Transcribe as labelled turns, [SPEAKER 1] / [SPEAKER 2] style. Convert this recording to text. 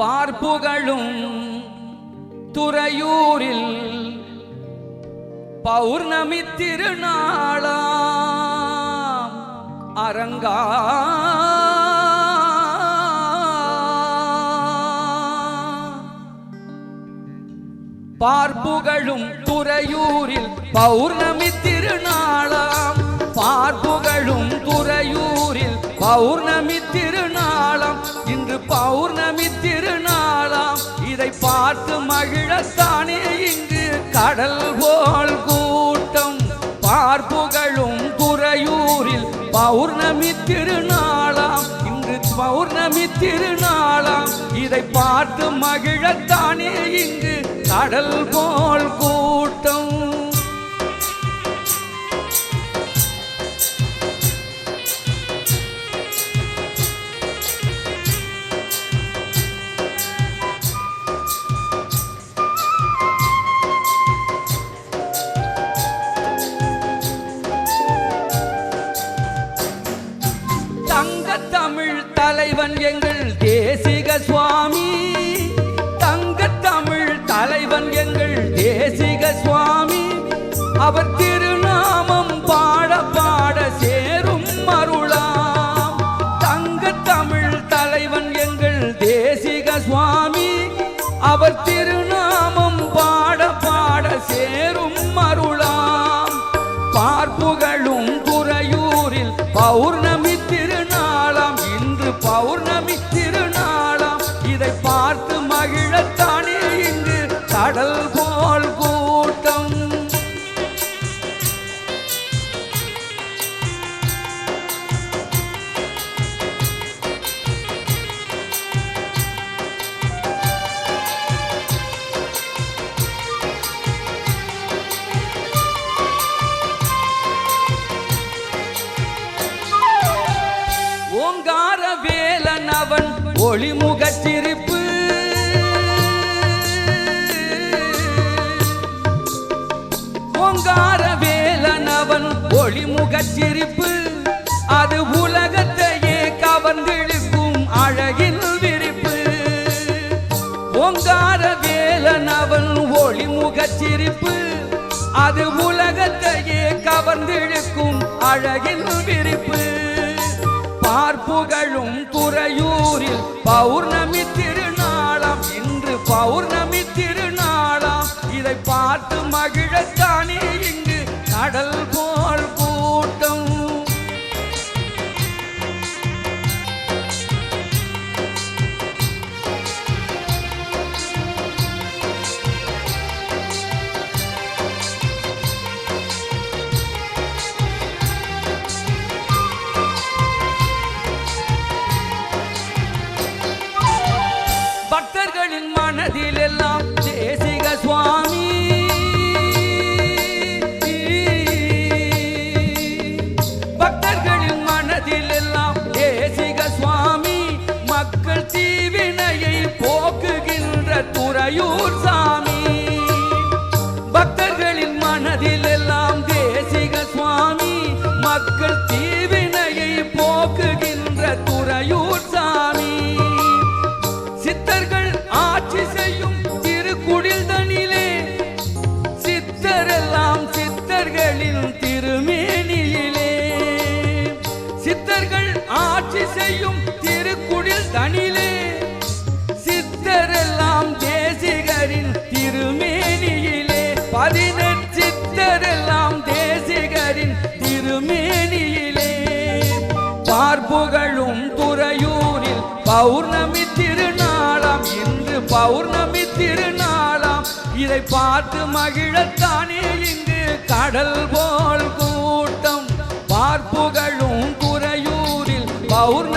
[SPEAKER 1] பார்ப்புகளும் துறையூரில் பௌர்ணமி திருநாளாம் அரங்கா. பார்ப்புகளும் துறையூரில் பௌர்ணமி திருநாளாம். பார்ப்புகளும் துறையூரில் பௌர்ணமி திரு பௌர்ணமி திருநாளாம். இதை பார்த்து மகிழத்தானே இங்கு கடல் போல் கூட்டம். பார்ப்புகளும் துறையூரில் பௌர்ணமி திருநாளாம். இன்று பௌர்ணமி திருநாளாம். இதை பார்த்து மகிழத்தானே இங்கு கடல் போல் கூட்டம். தமிழ் தலைவன் எங்கள் தேசிக சுவாமி. தங்க தமிழ் தலைவன் எங்கள் தேசிக சுவாமி. அவர் திருநாமம் பாட பாட சேரும் அருளாம். தங்க தமிழ் தலைவன் எங்கள் தேசிக சுவாமி. அவர் திருநாமம் பாட பாட சேரும் அருளாம். பார்ப்புகளும் துறையூரில் பௌர்ண கடல் போல் கூட்டம். ஓங்கார வேலன் அவன் ஒளிமுக முகச்சிரிப்பு. அது உலகத்தையே கவர்ந்திழுக்கும் அழகின் விரிப்பு. பார்ப்புகளும் துறையூரில் பௌர்ணமி திருநாளாம் மக்கள் தீவினையை போக்குகின்ற துறையூர் சாமி. சித்தர்கள் ஆட்சி செய்யும் திருக்குடில் தனிலே சித்தரெல்லாம் சித்தர்களின் திருமேனியிலே. சித்தர்கள் ஆட்சி செய்யும் பௌர்ணமி திருநாளாம் இன்று பௌர்ணமி திருநாளாம். இதை பார்த்து மகிழத்தானே இங்கு கடல் போல் கூட்டம். பார்ப்புகளும் குறையூரில் பௌர்ணமி